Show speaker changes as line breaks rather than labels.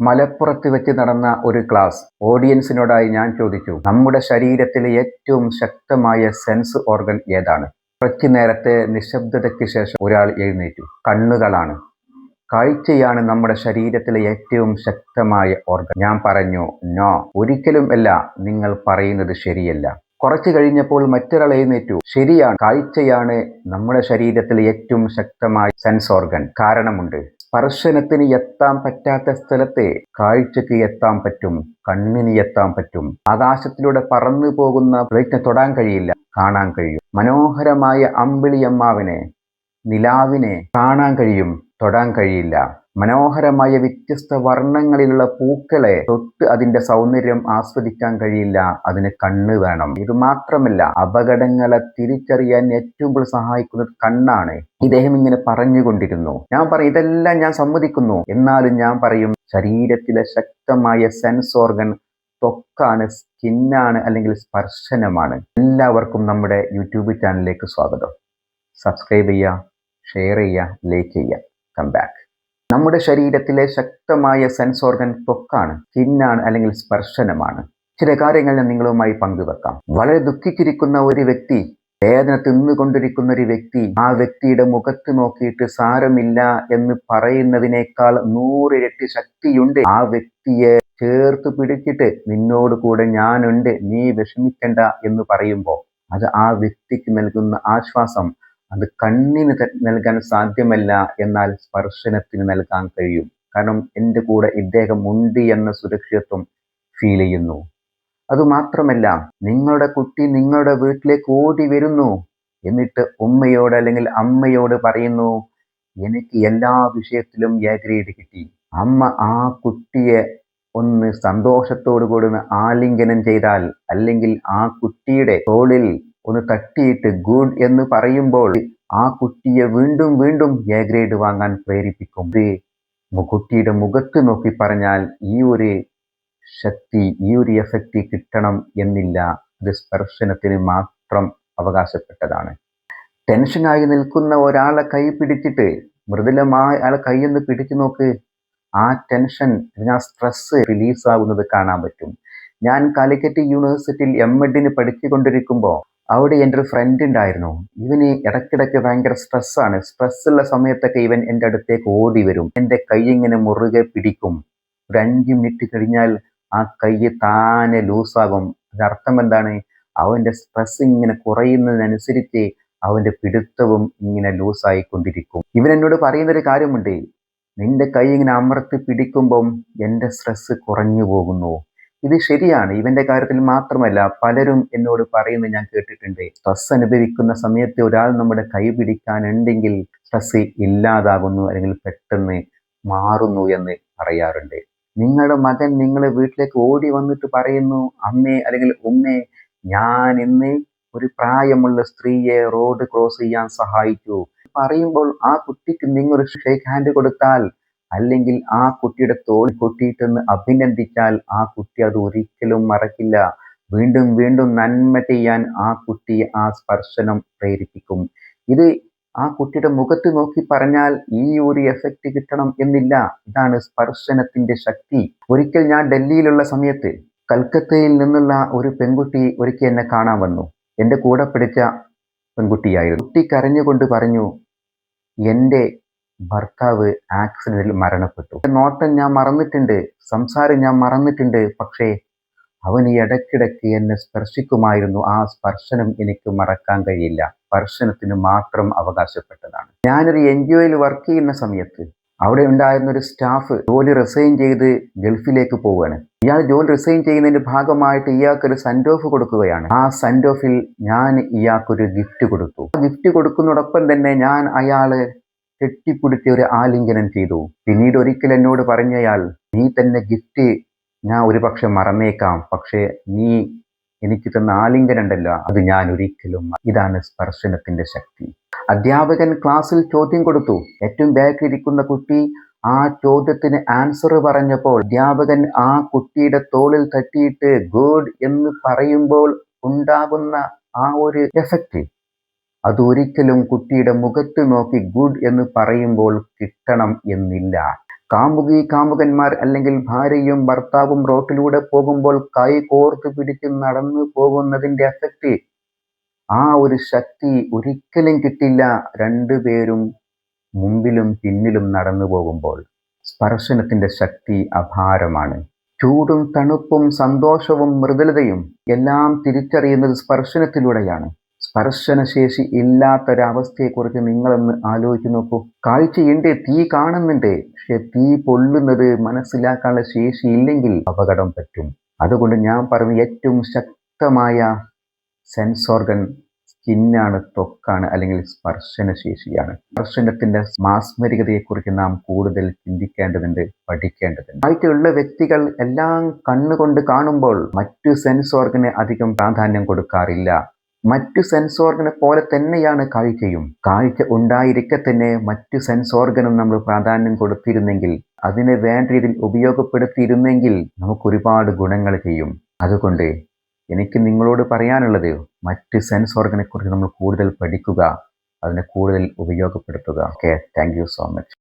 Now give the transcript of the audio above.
മലപ്പുറത്ത് വെച്ച് നടന്ന ഒരു ക്ലാസ്. ഓഡിയൻസിനോടായി ഞാൻ ചോദിച്ചു നമ്മുടെ ശരീരത്തിലെ ഏറ്റവും ശക്തമായ സെൻസ് ഓർഗൻ ഏതാണ്? കുറച്ചു നേരത്തെ നിശബ്ദതയ്ക്ക് ശേഷം ഒരാൾ എഴുന്നേറ്റു. കണ്ണുകളാണ്. കാഴ്ചയാണ് നമ്മുടെ ശരീരത്തിലെ ഏറ്റവും ശക്തമായ ഓർഗൻ. ഞാൻ പറഞ്ഞു നോ ഒരിക്കലും അല്ല. നിങ്ങൾ പറയുന്നത് ശരിയല്ല. കുറച്ചു കഴിഞ്ഞപ്പോൾ മറ്റൊരാൾ എഴുന്നേറ്റു. ശരിയാണ്. കാഴ്ചയാണ് നമ്മുടെ ശരീരത്തിലെ ഏറ്റവും ശക്തമായ സെൻസ് ഓർഗൻ. കാരണമുണ്ട്. സ്പർശനത്തിന് എത്താൻ പറ്റാത്ത സ്ഥലത്തെ കാഴ്ചക്ക് എത്താൻ പറ്റും കണ്ണിന് എത്താൻ പറ്റും. ആകാശത്തിലൂടെ പറന്നു പോകുന്ന പ്ലേറ്റിനെ തൊടാൻ കഴിയില്ല കാണാൻ കഴിയും. മനോഹരമായ അമ്പിളിയമ്മാവിനെ നിലാവിനെ കാണാൻ കഴിയും തൊടാൻ കഴിയില്ല. മനോഹരമായ വ്യത്യസ്ത വർണങ്ങളിലുള്ള പൂക്കളെ തൊട്ട് അതിന്റെ സൗന്ദര്യം ആസ്വദിക്കാൻ കഴിയില്ല. അതിന് കണ്ണ് വേണം. ഇത് മാത്രമല്ല അപകടങ്ങളെ തിരിച്ചറിയാൻ ഏറ്റവും കൂടുതൽ സഹായിക്കുന്നത് കണ്ണാണ് ഇദ്ദേഹം ഇങ്ങനെ പറഞ്ഞുകൊണ്ടിരുന്നു. ഞാൻ പറയും ഇതെല്ലാം ഞാൻ സമ്മതിക്കുന്നു. എന്നാലും ഞാൻ പറയും ശരീരത്തിലെ ശക്തമായ സെൻസ് ഓർഗൻ ത്വക്കാണ് സ്കിന്നാണ് അല്ലെങ്കിൽ സ്പർശനമാണ്. എല്ലാവർക്കും നമ്മുടെ യൂട്യൂബ് ചാനലിലേക്ക് സ്വാഗതം. സബ്സ്ക്രൈബ് ചെയ്യുക ഷെയർ ചെയ്യുക ലൈക്ക് ചെയ്യുക. കം ബാക്ക് നമ്മുടെ ശരീരത്തിലെ ശക്തമായ സെൻസ് ഓർഗൻ തൊക്കാണ് സ്കിന്നാണ് അല്ലെങ്കിൽ സ്പർശനമാണ്. ചില കാര്യങ്ങൾ ഞാൻ നിങ്ങളുമായി പങ്കുവെക്കാം. വളരെ ദുഃഖിച്ചിരിക്കുന്ന ഒരു വ്യക്തി വേദന തിന്നുകൊണ്ടിരിക്കുന്ന ഒരു വ്യക്തി ആ വ്യക്തിയുടെ മുഖത്ത് നോക്കിയിട്ട് സാരമില്ല എന്ന് പറയുന്നതിനേക്കാൾ നൂറിരട്ടി ശക്തിയുണ്ട്. ആ വ്യക്തിയെ ചേർത്ത് പിടിച്ചിട്ട് നിന്നോട് കൂടെ ഞാനുണ്ട് നീ വിഷമിക്കണ്ട എന്ന് പറയുമ്പോൾ അത് ആ വ്യക്തിക്ക് നൽകുന്ന ആശ്വാസം അത് കണ്ണിന് നൽകാൻ സാധ്യമല്ല എന്നാൽ സ്പർശനത്തിന് നൽകാൻ കഴിയും. കാരണം എന്റെ കൂടെ ഇദ്ദേഹം ഉണ്ട് എന്ന സുരക്ഷിതത്വം ഫീൽ ചെയ്യുന്നു. അതുമാത്രമല്ല നിങ്ങളുടെ കുട്ടി നിങ്ങളുടെ വീട്ടിലേക്ക് ഓടി വരുന്നു എന്നിട്ട് ഉമ്മയോട് അല്ലെങ്കിൽ അമ്മയോട് പറയുന്നു എനിക്ക് എല്ലാ വിഷയത്തിലും എ കിട്ടി. അമ്മ ആ കുട്ടിയെ ഒന്ന് സന്തോഷത്തോടു കൂടി ആലിംഗനം ചെയ്താൽ അല്ലെങ്കിൽ ആ കുട്ടിയുടെ തോളിൽ ഒന്ന് തട്ടിയിട്ട് ഗുഡ് എന്ന് പറയുമ്പോൾ ആ കുട്ടിയെ വീണ്ടും വീണ്ടും എ ഗ്രേഡ് വാങ്ങാൻ പ്രേരിപ്പിക്കും. കുട്ടിയുടെ മുഖത്ത് നോക്കി പറഞ്ഞാൽ ഈ ഒരു ശക്തി ഈ ഒരു എഫക്റ്റ് കിട്ടണം എന്നില്ല. ഇത് സ്പർശനത്തിന് മാത്രം അവകാശപ്പെട്ടതാണ്. ടെൻഷനായി നിൽക്കുന്ന ഒരാളെ കൈ പിടിച്ചിട്ട് മൃദുലമായ ആളെ കൈയൊന്ന് പിടിച്ചു നോക്ക്. ആ ടെൻഷൻ ആ സ്ട്രെസ് റിലീസ് ആകുന്നത് കാണാൻ പറ്റും. ഞാൻ കാലിക്കറ്റ് യൂണിവേഴ്സിറ്റിയിൽ എം എഡിന് പഠിച്ചുകൊണ്ടിരിക്കുമ്പോൾ അവിടെ എന്റെ ഒരു ഫ്രണ്ട് ഉണ്ടായിരുന്നു ഇവന് ഇടയ്ക്കിടയ്ക്ക് ഭയങ്കര സ്ട്രെസ്സാണ് സ്ട്രെസ്സുള്ള സമയത്തൊക്കെ ഇവൻ എന്റെ അടുത്തേക്ക് ഓടി വരും. എന്റെ കൈ ഇങ്ങനെ മുറുകെ പിടിക്കും. ഒരു അഞ്ച് മിനിറ്റ് കഴിഞ്ഞാൽ ആ കൈ താനെ ലൂസാകും അതിനർത്ഥം എന്താണ്? അവന്റെ സ്ട്രെസ് ഇങ്ങനെ കുറയുന്നതിനനുസരിച്ച് അവന്റെ പിടുത്തവും ഇങ്ങനെ ലൂസായിക്കൊണ്ടിരിക്കും ഇവൻ എന്നോട് പറയുന്നൊരു കാര്യമുണ്ട്. നിന്റെ കൈ ഇങ്ങനെ അമർത്തി പിടിക്കുമ്പം എന്റെ സ്ട്രെസ് കുറഞ്ഞു പോകുന്നു. ഇത് ശരിയാണ്. ഇവന്റെ കാര്യത്തിൽ മാത്രമല്ല പലരും എന്നോട് പറയുന്നത് ഞാൻ കേട്ടിട്ടുണ്ട്. സ്ട്രെസ് അനുഭവിക്കുന്ന സമയത്ത് ഒരാൾ നമ്മുടെ കൈ പിടിക്കാനുണ്ടെങ്കിൽ സ്ട്രെസ് ഇല്ലാതാകുന്നു അല്ലെങ്കിൽ പെട്ടെന്ന് മാറുന്നു എന്ന് പറയാറുണ്ട്. നിങ്ങളുടെ മകൻ നിങ്ങളെ വീട്ടിലേക്ക് ഓടി വന്നിട്ട് പറയുന്നു അമ്മേ അല്ലെങ്കിൽ ഉമ്മേ ഞാൻ ഇന്ന് ഒരു പ്രായമുള്ള സ്ത്രീയെ റോഡ് ക്രോസ് ചെയ്യാൻ സഹായിച്ചു. പറയുമ്പോൾ ആ കുട്ടിക്ക് നിങ്ങൾ ഷേക്ക് ഹാൻഡ് കൊടുത്താൽ അല്ലെങ്കിൽ ആ കുട്ടിയുടെ തോൾ കൊട്ടിയിട്ടെന്ന് അഭിനന്ദിച്ചാൽ ആ കുട്ടി അത് ഒരിക്കലും മറക്കില്ല. വീണ്ടും വീണ്ടും നന്മ ചെയ്യാൻ ആ കുട്ടി ആ സ്പർശനം പ്രേരിപ്പിക്കും. ഇത് ആ കുട്ടിയുടെ മുഖത്ത് നോക്കി പറഞ്ഞാൽ ഈ ഒരു എഫക്റ്റ് കിട്ടണം എന്നില്ല. ഇതാണ് സ്പർശനത്തിന്റെ ശക്തി. ഒരിക്കൽ ഞാൻ ഡൽഹിയിലുള്ള സമയത്ത് കൽക്കത്തയിൽ നിന്നുള്ള ഒരു പെൺകുട്ടി ഒരിക്കൽ എന്നെ കാണാൻ വന്നു. എന്റെ കൂടെ പിടിച്ച പെൺകുട്ടിയായിരുന്നു. കുട്ടി കരഞ്ഞുകൊണ്ട് പറഞ്ഞു എന്റെ ഭർത്താവ് ആക്സിഡന്റിൽ മരണപ്പെട്ടു. നോട്ടം ഞാൻ മറന്നിട്ടുണ്ട് സംസാരം ഞാൻ മറന്നിട്ടുണ്ട് പക്ഷേ അവൻ ഈ ഇടയ്ക്കിടയ്ക്ക് എന്നെ സ്പർശിക്കുമായിരുന്നു. ആ സ്പർശനം എനിക്ക് മറക്കാൻ കഴിയില്ല. സ്പർശനത്തിന് മാത്രം അവകാശപ്പെട്ടതാണ്. ഞാനൊരു എൻ ജി ഒയിൽ വർക്ക് ചെയ്യുന്ന സമയത്ത് അവിടെ ഉണ്ടായിരുന്ന ഒരു സ്റ്റാഫ് ജോലി റിസൈൻ ചെയ്ത് ഗൾഫിലേക്ക് പോവുകയാണ്. ഇയാൾ ജോലി റിസൈൻ ചെയ്യുന്നതിന്റെ ഭാഗമായിട്ട് ഇയാൾക്കൊരു സെൻഡ് ഓഫ് കൊടുക്കുകയാണ്. ആ സെൻഡ് ഓഫിൽ ഞാൻ ഇയാൾക്കൊരു ഗിഫ്റ്റ് കൊടുത്തു. ഗിഫ്റ്റ് കൊടുക്കുന്നതോടൊപ്പം തന്നെ ഞാൻ അയാൾ കെട്ടിപ്പിടിച്ച് ഒരു ആലിംഗനം ചെയ്തു. പിന്നീട് ഒരിക്കൽ എന്നോട് പറഞ്ഞയാൾ നീ തന്നെ ഗിഫ്റ്റ് ഞാൻ ഒരുപക്ഷെ മറന്നേക്കാം പക്ഷേ നീ എനിക്ക് തന്ന ആലിംഗനം ഉണ്ടല്ലോ അത് ഞാൻ ഒരിക്കലും ഇതാണ് സ്പർശനത്തിന്റെ ശക്തി. അധ്യാപകൻ ക്ലാസ്സിൽ ചോദ്യം കൊടുത്തു. ഏറ്റവും ബാക്കിൽ ഇരിക്കുന്ന കുട്ടി ആ ചോദ്യത്തിന് ആൻസർ പറഞ്ഞപ്പോൾ അധ്യാപകൻ ആ കുട്ടിയുടെ തോളിൽ തട്ടിയിട്ട് ഗുഡ് എന്ന് പറയുമ്പോൾ ഉണ്ടാകുന്ന ആ ഒരു എഫക്റ്റ് അത് ഒരിക്കലും കുട്ടിയുടെ മുഖത്ത് നോക്കി ഗുഡ് എന്ന് പറയുമ്പോൾ കിട്ടണം എന്നില്ല. കാമുകി കാമുകന്മാർ അല്ലെങ്കിൽ ഭാര്യയും ഭർത്താവും റോട്ടിലൂടെ പോകുമ്പോൾ കൈ കോർത്ത് പിടിച്ച് നടന്നു പോകുന്നതിന്റെ എഫക്റ്റ് ആ ഒരു ശക്തി ഒരിക്കലും കിട്ടില്ല രണ്ടുപേരും മുമ്പിലും പിന്നിലും നടന്നു പോകുമ്പോൾ. സ്പർശനത്തിന്റെ ശക്തി അപാരമാണ്. ചൂടും തണുപ്പും സന്തോഷവും മൃദുലതയും എല്ലാം തിരിച്ചറിയുന്നത് സ്പർശനത്തിലൂടെയാണ്. സ്പർശനശേഷി ഇല്ലാത്തൊരവസ്ഥയെക്കുറിച്ച് നിങ്ങളൊന്ന് ആലോചിച്ച് നോക്കൂ. കാഴ്ചയുണ്ട് തീ കാണുന്നുണ്ട്. പക്ഷെ തീ പൊള്ളുന്നത് മനസ്സിലാക്കാനുള്ള ശേഷി ഇല്ലെങ്കിൽ അപകടം പറ്റും. അതുകൊണ്ട് ഞാൻ പറഞ്ഞു ഏറ്റവും ശക്തമായ സെൻസ് ഓർഗൻ സ്കിന്നാണ് തൊക്കാണ് അല്ലെങ്കിൽ സ്പർശനശേഷിയാണ്. സ്പർശനത്തിന്റെ മാസ്മരികതയെക്കുറിച്ച് നാം കൂടുതൽ ചിന്തിക്കേണ്ടതുണ്ട് പഠിക്കേണ്ടതുണ്ട്. ആയിട്ടുള്ള വ്യക്തികൾ എല്ലാം കണ്ണുകൊണ്ട് കാണുമ്പോൾ മറ്റു സെൻസ് ഓർഗന് അധികം പ്രാധാന്യം കൊടുക്കാറില്ല. മറ്റു സെൻസ് ഓർഗനെ പോലെ തന്നെയാണ് കാഴ്ചയും. കാഴ്ച ഉണ്ടായിരിക്കെ തന്നെ മറ്റു സെൻസ് ഓർഗനും നമ്മൾ പ്രാധാന്യം കൊടുത്തിരുന്നെങ്കിൽ അതിനെ വേണ്ട രീതിയിൽ ഉപയോഗപ്പെടുത്തിയിരുന്നെങ്കിൽ നമുക്ക് ഒരുപാട് ഗുണങ്ങൾ ചെയ്യും. അതുകൊണ്ട് എനിക്ക് നിങ്ങളോട് പറയാനുള്ളത് മറ്റ് സെൻസ് ഓർഗനെ കുറിച്ച് നമ്മൾ കൂടുതൽ പഠിക്കുക അതിനെ കൂടുതൽ ഉപയോഗപ്പെടുത്തുക. Okay thank so much